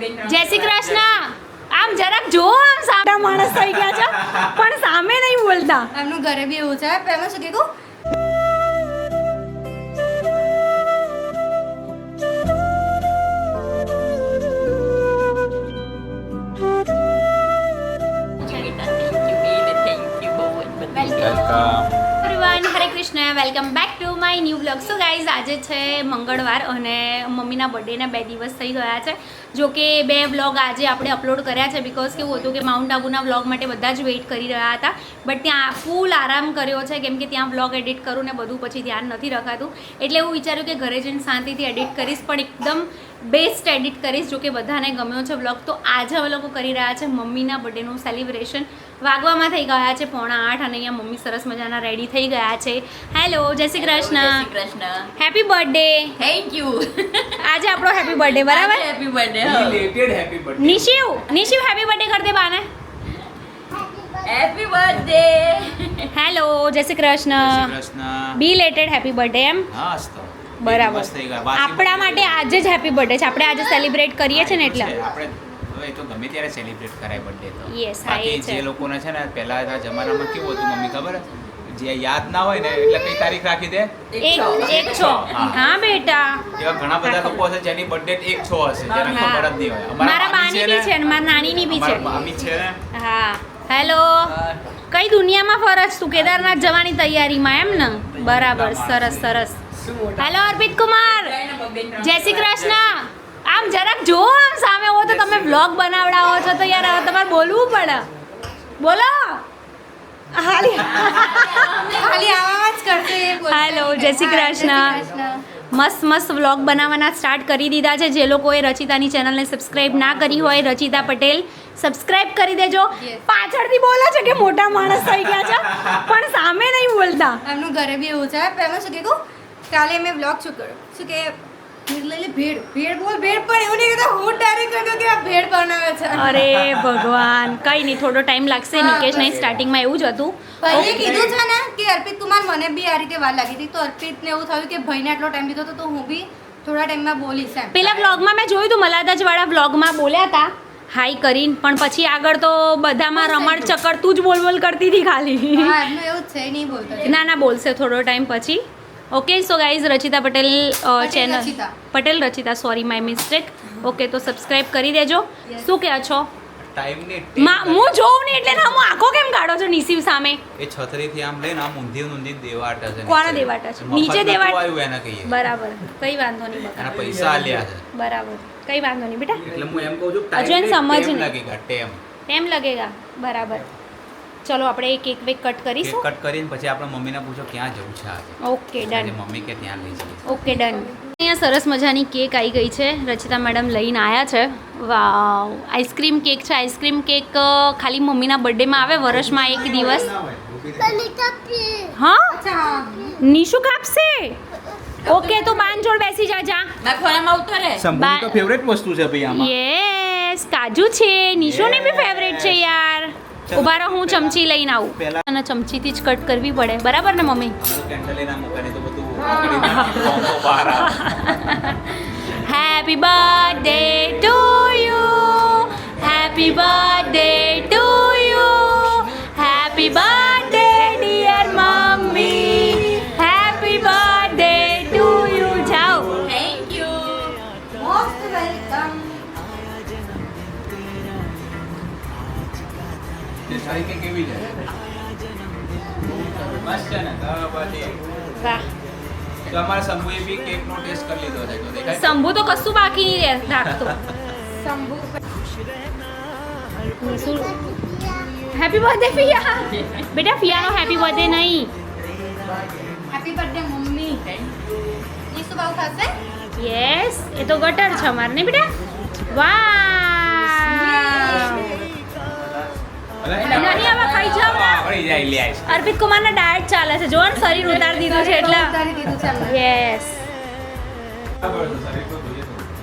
જય શ્રી કૃષ્ણ. આમ જરાક જો આમ સાડા માણસ થઈ ગયા છે પણ સામે નહીં બોલતા. એમનું ઘરે બી એવું છે. પહેલાં શું કીધું? Krishna welcome back to my new blog so guys આજે છે મંગળવાર અને મમ્મીના બર્થડેના બે દિવસ થઈ ગયા છે. જો કે બે વ્લોગ આજે આપણે અપલોડ કર્યા છે બિકોઝ કેવું હતું કે માઉન્ટ આબુના વ્લોગ માટે બધા જ વેઇટ કરી રહ્યા હતા. બટ ત્યાં ફૂલ આરામ કર્યો છે, કેમ કે ત્યાં વ્લોગ એડિટ કરું ને બધું પછી ધ્યાન નથી રખાતું. એટલે એવું વિચાર્યું કે ઘરે જઈને શાંતિથી એડિટ કરીશ, પણ એકદમ બેસ્ટ એડિટ કરીશ જો કે બધાને ગમ્યો છે વ્લોગ. તો આજે અમે લોકો કરી રહ્યા છે મમ્મીના બર્થડેનું સેલિબ્રેશન વાગવામાં થઈ ગયા છે પોણા આઠ અને અહીંયા મમ્મી સરસ મજાના રેડી થઈ ગયા છે. Hello Jai Shri Krishna. Krishna. Happy birthday thank you આજે આપણો હેપી બર્થડે બરાબર? Happy birthday related happy birthday Nishiv Nishiv happy birthday કર દે બાને. Happy birthday hello Jai Shri Krishna. Krishna. Belated happy birthday એમ. હા બરાબર. આપણા માટે આજે જ હેપી બર્થડે છે. આપણે આજે સેલિબ્રેટ કરીએ છીએ ને એટલે. આપણે હવે એ તો ગમે ત્યારે સેલિબ્રેટ કરાય બર્થડે તો. બાકી છે. જે લોકોને છે ને પહેલાના જમાનામાં કેવું હતું મમ્મી ખબર? જે યાદ ના હોય ને એટલે કઈ તારીખ રાખી દે? એક છો. હા. બેટા. એવા ઘણા બધા લોકો હશે જેની બર્થડે એક છ હશે જેને ખબર જ નહીં હોય. મારા બાની ની? છે ને મારા નાનીની બી છે. મામી છે ને? હા. હેલો કઈ દુનિયામાં ફરજ તું? કેદારનાથ જવાની તૈયારીમાં એમ ને? બરાબર સરસ સરસ. હેલો અર્પિત કુમાર જય શ્રી કૃષ્ણ આમ જરાક જો આમ સામે હો તો તમે વ્લોગ બનાવડાવો છો તો યાર તમારે બોલવું પડે. બોલો. હાલી કરશે. જય શ્રી કૃષ્ણ. મસ્ત મસ્ત વ્લોગ બનાવવાના સ્ટાર્ટ કરી દીધા છે. જે લોકોએ રચિતાની ચેનલને સબસ્ક્રાઇબ ના કરી હોય રચિતા પટેલ સબસ્ક્રાઇબ કરી દેજો. પાછળથી બોલે છે કે મોટા માણસ થઈ ગયા છે પણ સામે નહીં બોલતા. એમનું ઘરે બી એવું છે. પહેલાં શું કીધું? કાલે મેં વ્લોગ શું કર્યો. શું કે ભીડ ભેડ બોલ ભેડ પણ એવું નહીં કહેતા. હું ડાયરેક્ટ કહ્યું કે આ ભેડ બનાવે છે. અરે ભગવાન કઈ નહીં થોડો ટાઈમ લાગશે નિકેશ નહીં સ્ટાર્ટિંગમાં એવું જ હતું. ભાઈએ કીધું છે ને કે અર્પિત કુમાર મને બી આ રીતે વાર લાગી હતી. તો અર્પિતને એવું થયું કે ભાઈને આટલો ટાઈમ દીધો તો હું બી થોડા ટાઈમમાં બોલીશ એમ. પેલા વ્લોગમાં મેં જોયું હતું મલાદાજવાળા વ્લોગમાં બોલ્યા હતા. હાઈ કરીને પણ પછી આગળ તો બધામાં રમણ ચક્કર તું જ બોલ બોલ કરતી હતી ખાલી. એવું જ છે નહીં બોલતો. ના ના બોલશે થોડો ટાઈમ પછી. Okay so guys Rachita Patel channel Patel Rachita sorry my mistake okay તો સબસ્ક્રાઇબ કરી દેજો શું કહે છો? હું જોઉં ને એટલે ના હું આંખો કેમ કાઢો છો નિસીવ સામે? એ છત્રીથી આમ લઈને આમ ઊંધી ઊંધી દેવાટા છે કોના નીચે. છે? નીચે દેવાટા આવ્યું એને કહીએ. બરાબર કઈ વાંધો નહીં. બકા બરાબર પૈસા આલ્યા છે. બરાબર કઈ વાંધો નહીં બેટા. એટલે હું એમ કહું છું હજુ એને સમજ નહીં. લાગેગા ટેમ. ટેમ લગેગા બરાબર. ચલો આપણે એક એક વેક કટ કરીશું. કટ કરીને પછી આપણે મમ્મીને પૂછો ક્યાં જવું છે આજે? Okay done. મમ્મી કે ત્યાં લઈ જઈએ. Okay done. અહીંયા સરસ મજાની કેક આવી ગઈ છે. રચિતા મેડમ લઈને આવ્યા છે. વાવ આઈસ્ક્રીમ કેક છે. આઈસ્ક્રીમ કેક ખાલી મમ્મીના બર્થડેમાં આવે વર્ષમાં એક દિવસ. હા? નિશુ કાપશે? ઓકે તો બાન જોડ બેસી જા જા. ખોરામાં ઉતરે. શંભુની તો ફેવરેટ વસ્તુ છે ભાઈ યસ કાજુ છે. નિશુની બી ફેવરેટ છે યાર. ઊભા રહો હું ચમચી લઈને આવું. અને ચમચીથી જ કટ કરવી પડે. બરાબર ને મમ્મી. હેપી બર્થડે ટુ તો અમારા શંભુએ બી કેકનો ટેસ્ટ કરી લીધો છે તો દેખાય. શંભુ તો કશું બાકી નહીં રાખતો શંભુ. હેપી બર્થડે ફિયા બેટા ફિયાનો હેપી બર્થડે નહીં. Happy birthday mummy. ઈસુ બાવ ખાશે? યસ એ તો ગટર છે અમારે ને બેટા? વાહ નહીં, આવા ખાઈ જાઓ જાય લે આઈસ. અર્પિત કુમારના ડાયટ ચાલે છે. જો ને શરીર ઉતારી દીધું છે એટલે. ઉતારી દીધું છે યસ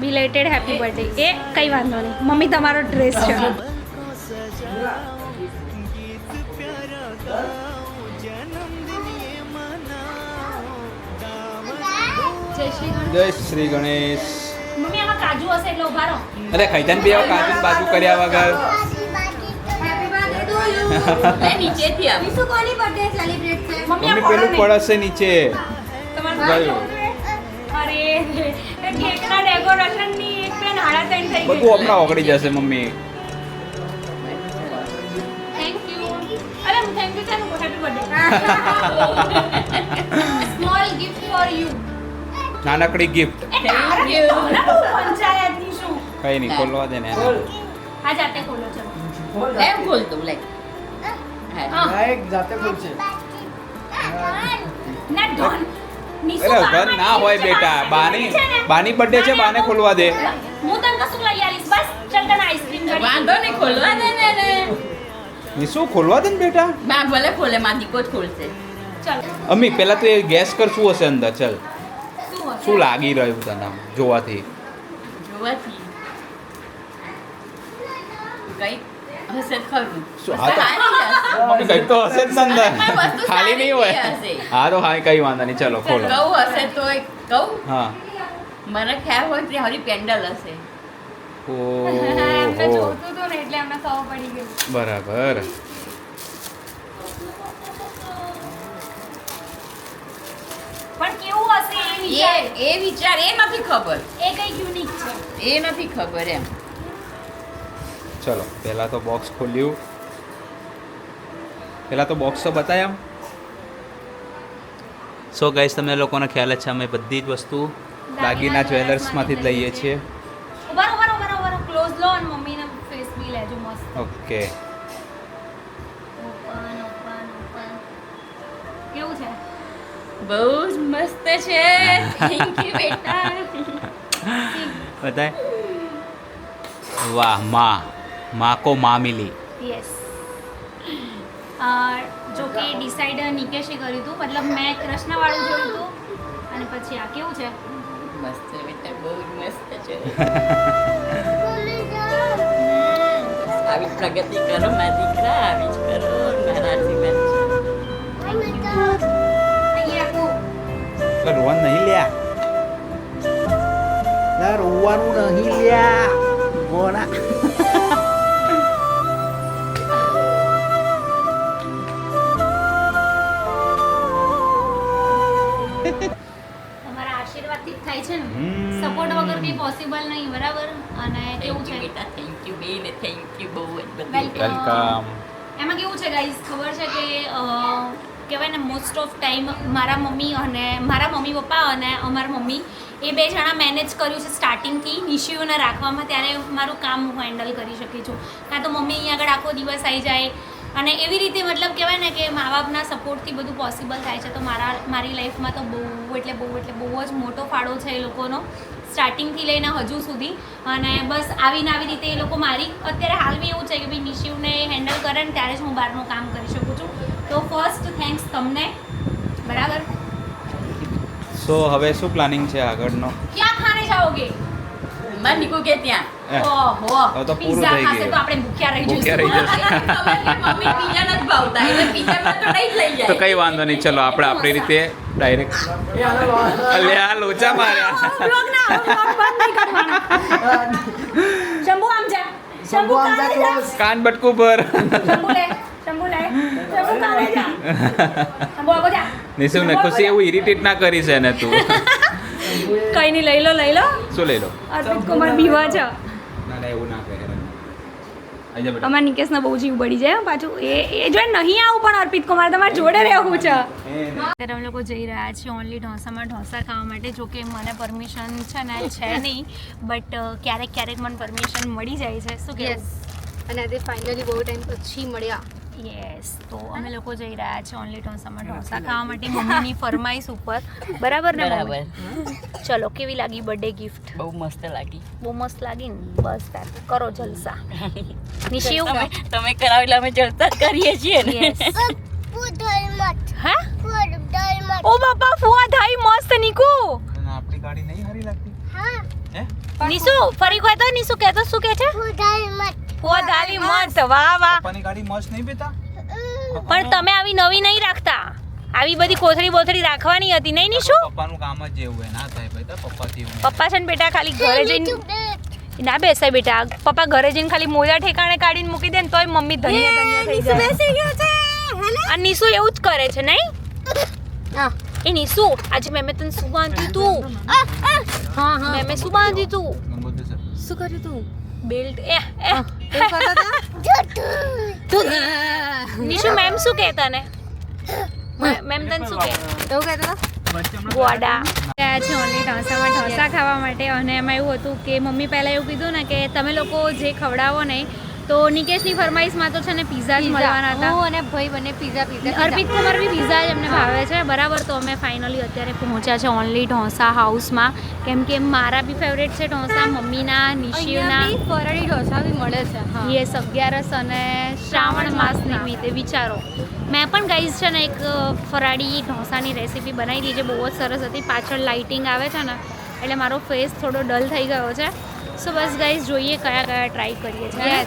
બિલેટેડ હેપી બર્થડે એ કઈ વાંધો નહીં. મમ્મી તમારો ડ્રેસ છે. જય શ્રી ગણેશ. જય શ્રી ગણેશ મમ્મી આમાં કાજુ હશે એટલે ઊભા રહો. અરે ખૈતાન બે કાજુ બાજુ કર્યા વગર. બર્થડે ટુ યુ લે નીચેથી આવ. વિશુ કોની બર્થડે સેલિબ્રેટ છે? મમ્મી પેલું પડશે નીચે. તમારે. અરે એ કેકના ડેકોરેશનની એક પેન હાડા ત્રણ થઈ બધું આપણા ઓગળી જશે મમ્મી. થેન્ક યુ અરે થેન્ક યુ ચાલો happy birthday small gift for you નાનકડી ગિફ્ટ કઈ નહીં ખોલવા દે ને એને. જાતે ખોલો ચલો. એમ ખોલ તું લાઈક ના ઘર હોય બેટા. બાની બાની બર્થડે છે બાને ખોલવા દે. હું તને કશું લઈ આવીશ બસ. ચલ તને આઈસ્ક્રીમ વાંધો નહીં ખોલવા દે ને ને નિશુ શું ખોલવા દે ને બેટા. ના ભલે ખોલે માં દીકો જ ખોલશે. ચલ. અમી પહેલા તો એ ગેસ કર શું હશે અંદર? ચલ. શું લાગી રહ્યું તને જોવાથી? જોવાથી. કઈ હશે ખરું. મમ્મી કઈ તો હશે જ અંદર ખાલી નહીં હોય. હા તો હા કઈ વાંધો નહીં ચલો ખોલો. કહું હશે તો કહું હા. મને ખ્યાલ હોય કે હરી પેન્ડલ હશે. એમને ઓહો જોતું હતું ને એટલે એમને ખબર પડી ગઈ બરાબર. પણ કેવું હશે એ એ વિચાર? એ વિચાર એ નથી ખબર. એ કઈ યુનિક છે. એ નથી ખબર એમ. ચલો પહેલાં તો બોક્સ ખોલ્યું. પહેલાં તો બોક્સ તો બતાવ્યા સો ગાઈસ તમને લોકોને ખ્યાલ જ છે અમે બધી જ વસ્તુ દાગીના જ્વેલર્સમાંથી જ લઈએ છીએ. ઓકે કેવું છે? બહુ જ મસ્ત છે. થેન્ક યુ બેટા. બતાય વાહમાં માં કો માં મિલી યસ જો કે ડિસાઈડ નિકેશે કર્યું હતું મતલબ મેં કૃષ્ણવાળું જોયું હતું અને પછી આ કેવું છે? મસ્ત છે બેટા બહુ જ મસ્ત છે. આવી પ્રગતિ કરો મારા દીકરા આવી જ કરો મારા આશીર્વાદ છે. રોવાનું નહીં લ્યા. રોવાનું નહીં લ્યા. બોલા કેવું થેન્ક યુ છે બેટા થેન્ક યુ બેન થેન્ક યુ બહુ જ બધું વેલકમ એમાં કેવું છે ગાઈઝ ખબર છે કે કહેવાય ને મોસ્ટ ઓફ ટાઈમ મારા મમ્મી અને મારા મમ્મી પપ્પા અને અમારા મમ્મી એ બે જણા મેનેજ કર્યું છે સ્ટાર્ટિંગથી નિશીઓને રાખવામાં ત્યારે મારું કામ હું હેન્ડલ કરી શકી છું. કાં તો મમ્મી અહીંયા આગળ આખો દિવસ આવી જાય અને એવી રીતે મતલબ કહેવાય ને કે મા બાપના સપોર્ટથી બધું પોસિબલ થાય છે. તો મારા મારી લાઈફમાં તો બહુ એટલે બહુ એટલે બહુ જ મોટો ફાળો છે એ લોકોનો. સ્ટાર્ટિંગથી લઈને હજુ સુધી. અને બસ આવીને આવી રીતે એ લોકો મારી અત્યારે હાલ બી એવું છે કે ભાઈ નિશિવને હેન્ડલ કરે ને ત્યારે જ હું બહારનું કામ કરી શકું છું. તો ફર્સ્ટ થેન્ક્સ તમને. બરાબર? સો હવે શું પ્લાનિંગ છે આગળનો? ક્યાં ખાને જાઓગે? માં નીકળું કે ત્યાં? ઓહો. તો પૂરું પિઝા થઈ ખાશે ગયું. તો આપણે ભૂખ્યા રહી ભૂખ્યા રહી જઈશું. મમ્મી પીઝા નથી ભાવતા. એટલે પીઝામાં તો નહીં લઈ જાય. તો કઈ વાંધો નહીં. ચલો આપણે આપણી રીતે ડાયરેક્ટ અલ્યા લોચા માર્યા. શંભુ આમ જા. શંભુ આમ જા કાને બટકું પર શંભુ લે શંભુ લે શંભુ કાને જા. શંભુ આગો જા. નિશુ ને ખુશી એવું ઇરિટેટ ના કરી છે ને તું. કઈ નહીં લઈ લો લઈ લો. શું લઈ લો? અર્પિત કુમાર બીવા છે ના ના એવું ના અહીંયા બેટા. બહુ જીવ બળી જાય હો પાછું. એ એ જો નહીં આવું પણ અર્પિત કુમાર તમારે જોડે રહેવું છે. અત્યારે અમે લોકો જઈ રહ્યા છીએ ઓનલી ઢોસામાં ઢોસા ખાવા માટે જો કે મને પરમિશન છે ને છે નહીં બટ ક્યારેક ક્યારેક મને પરમિશન મળી જાય છે. શું કે અને આજે ફાઇનલી બહુ ટાઈમ પછી મળ્યા. યસ તો અમે લોકો જઈ રહ્યા છીએ ઓનલી ઢોસામાં ઢોસા ખાવા માટે મમ્મીની ફરમાઈશ ઉપર. બરાબર ને બરાબર? ચલો કેવી લાગી બર્થડે ગિફ્ટ બહુ મસ્ત લાગી. બહુ મસ્ત લાગી ને? બસ તાર. કરો જલસા. નિશી તમે તમે કરાવ એટલે અમે જલસા કરીએ છીએ ને. હા? ઓ બાપા ફુવા થાય મસ્ત નીકુ આપણી ગાડી નહીં હારી લાગતી. હા. નિશુ ફરી કોઈ તો નીસુ કહેતો શું કે છે? ફુવા ધાવી મસ્ત વાહ વાહ. પપ્પાની ગાડી મસ્ત નહીં બેટા પણ તમે આવી નવી નહીં રાખતા. આવી બધી કોથળી બોથળી રાખવાની હતી નહીં ની શું પપ્પાનું કામ જ એવું ના થાય બેટા પપ્પા એવું પપ્પા છે ને બેટા ખાલી ઘરે જઈને ના બેસાય બેટા પપ્પા ઘરે જઈને ખાલી મોજા ઠેકાણે કાઢીને મૂકી દે ને તોય મમ્મી ધન્ય ધન્ય થઈ જાય. બેસી ગયો છે. અને આ એવું જ કરે છે નહીં? હા. એ નિશુ આજે મેમે તને શું બાંધ્યું તું? હા હા. મેમે શું બાંધ્યું તું? શું કર્યું તું? બેલ્ટ એ એ કરતા તું મેમ શું કહે તને મેમ તને શું કહે? એવું કહેતા ગોડા. ગયા છે ઓનલી ઢોસામાં ઢોસા ખાવા માટે. અને એમાં એવું હતું કે મમ્મી પહેલાં એવું કીધું ને કે તમે લોકો જે ખવડાવો ને તો નિકેશની ફરમાઈશમાં તો છે ને પિઝા જ મળવાના હતા. હું અને ભાઈ બંને પીઝા પિઝા. અર્પિત કુમાર બી પિઝા જ એમને ભાવે છે. બરાબર તો અમે ફાઇનલી અત્યારે પહોંચ્યા છે ઓનલી ઢોસા હાઉસમાં કેમ કે મારા બી ફેવરેટ છે ઢોસા મમ્મીના નિશિયુના ફરાળી ઢોસા બી મળે છે યસ અગિયારસ અને શ્રાવણ માસ નિમિત્તે વિચારો. મેં પણ ગાઈઝ છે ને એક ફરાળી ઢોસાની રેસીપી બનાવી હતી જે બહુ જ સરસ હતી. પાછળ લાઇટિંગ આવે છે ને એટલે મારો ફેસ થોડો ડલ થઈ ગયો છે. સો બસ ગાઈઝ જોઈએ કયા કયા ટ્રાય કરીએ છીએ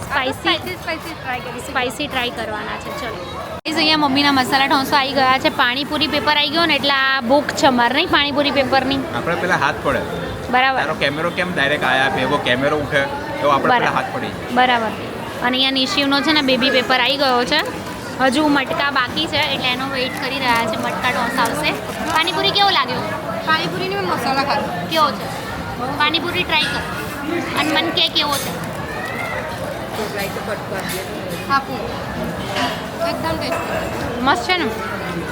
Yes. સ્પાઇસી સ્પાઇસી ટ્રાય કરી સ્પાઇસી ટ્રાય કરવાના છે ચલો. અહીંયા મમ્મીના મસાલા ઢોસો આવી ગયા છે. પાણીપુરી પેપર આવી ગયો ને એટલે આ બુક છે મારે નહીં પાણીપુરી પેપરની આપણે પેલા હાથ પડે. બરાબર. તારો કેમેરો કેમ ડાયરેક્ટ આયા ભેગો કેમેરો ઉઠે તો આપણે પેલા હાથ પડી બરાબર. અને અહીંયા નિશિવનો છે ને બેબી પેપર આવી ગયો છે. હજુ મટકા બાકી છે એટલે એનો વેઇટ કરી રહ્યા છે મટકા ઢોસા આવશે. પાણીપુરી કેવો લાગ્યો? પાણીપુરીની મસાલા ખાધો. કેવો છે? પાણીપુરી ટ્રાય કર. અને મન કે કેવો છે? આપું. એકદમ ટેસ્ટી મસ્ત છે ને?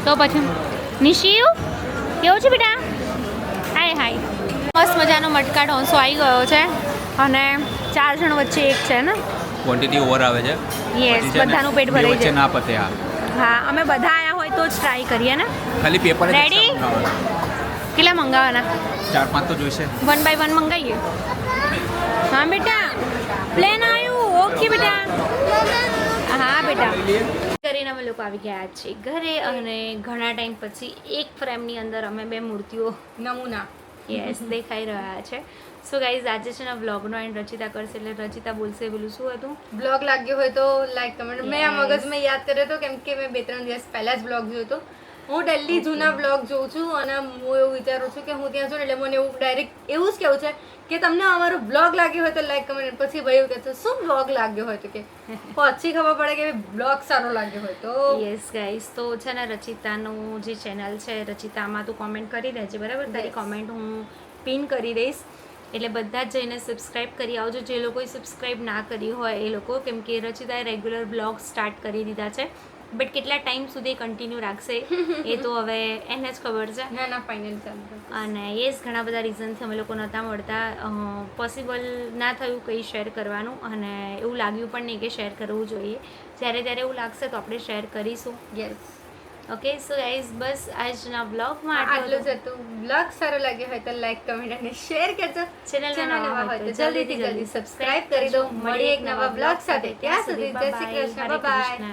તો પછી નિશિવ કેવું છે બેટા? હાય હાય. મસ્ત મજાનો મટકા ઢોસો આવી ગયો છે અને ચાર જણ વચ્ચે એક છે ને? ક્વોન્ટિટી ઓવર આવે છે. યસ બધાનું પેટ ભરાઈ જાય. ના પતે આ. હા અમે બધા આયા હોય તો જ ટ્રાય કરીએ ને? ખાલી પેપર મંગાવવાના. કેટલા મંગાવવાના? ચાર પાંચ તો જોઈશે. વન બાય વન મંગાવીએ હા બેટા. પ્લેન આવ્યું? ઓકે બેટા. હા બેટા. કરીને અમે લોકો આવી ગયા છે ઘરે અને ઘણા ટાઈમ પછી એક ફ્રેમની અંદર અમે બે મૂર્તિઓ નમૂના. યસ દેખાઈ રહ્યા છે. સો ગાઈઝ આજે છે ને વ્લોગનો એન્ડ રચિતા કરશે એટલે રચિતા બોલશે પેલું શું હતું? બ્લોગ લાગ્યો હોય તો લાઈક કમેન્ટ મેં આ. મગજમાં યાદ કર્યો હતો કેમ કે મેં બે ત્રણ દિવસ પહેલા જ બ્લોગ જોયો હતો. હું ડેલી જૂના બ્લોગ જોઉં છું અને હું એવું વિચારું છું કે હું ત્યાં છું એટલે મને એવું ડાયરેક્ટ એવું જ કેવું છે કે તમને અમારો બ્લોગ લાગ્યો હોય તો લાઈક કમેન્ટ પછી ભાઈ એવું કહે શું બ્લોગ લાગ્યો હોય તો કે? પછી ખબર પડે કે બ્લોગ સારો લાગ્યો હોય તો. યસ ગાઈસ તો છે ને રચિતાનું જે ચેનલ છે રચિતામાં તું કોમેન્ટ કરી દેજે બરાબર? તારી કોમેન્ટ હું પિન કરી દઈશ. એટલે બધા જ જઈને સબસ્ક્રાઇબ કરી આવજો. જે લોકોએ સબસ્ક્રાઇબ ના કરી હોય એ લોકો કેમ કે રચિતાએ રેગ્યુલર બ્લોગ સ્ટાર્ટ કરી દીધા છે. બટ કેટલા ટાઈમ સુધી કન્ટિન્યુ રાખશે એ તો હવે એને જ ખબર છે. ના ના ફાઇનલ અને યસ ઘણા બધા રીઝન્સ અમે લોકો નહોતા મળતા. પોસિબલ ના થયું કંઈ શેર કરવાનું. અને એવું લાગ્યું પણ નહીં કે શેર કરવું જોઈએ. જ્યારે ત્યારે એવું લાગશે તો આપણે શેર કરીશું. યસ ઓકે સો ગાઈઝ બસ આજના બ્લોગમાં આટલું જ હતું. બ્લોગ સારો લાગ્યો હોય તો લાઈક કમેન્ટ અને શેર કરજો. ચેનલમાં ચેનલ નવા હોય તો જલ્દીથી જલ્દી સબસ્ક્રાઇબ કરી દો. મળીએ એક નવા બ્લોગ સાથે. ત્યાં સુધી જય શ્રી કૃષ્ણ. બાય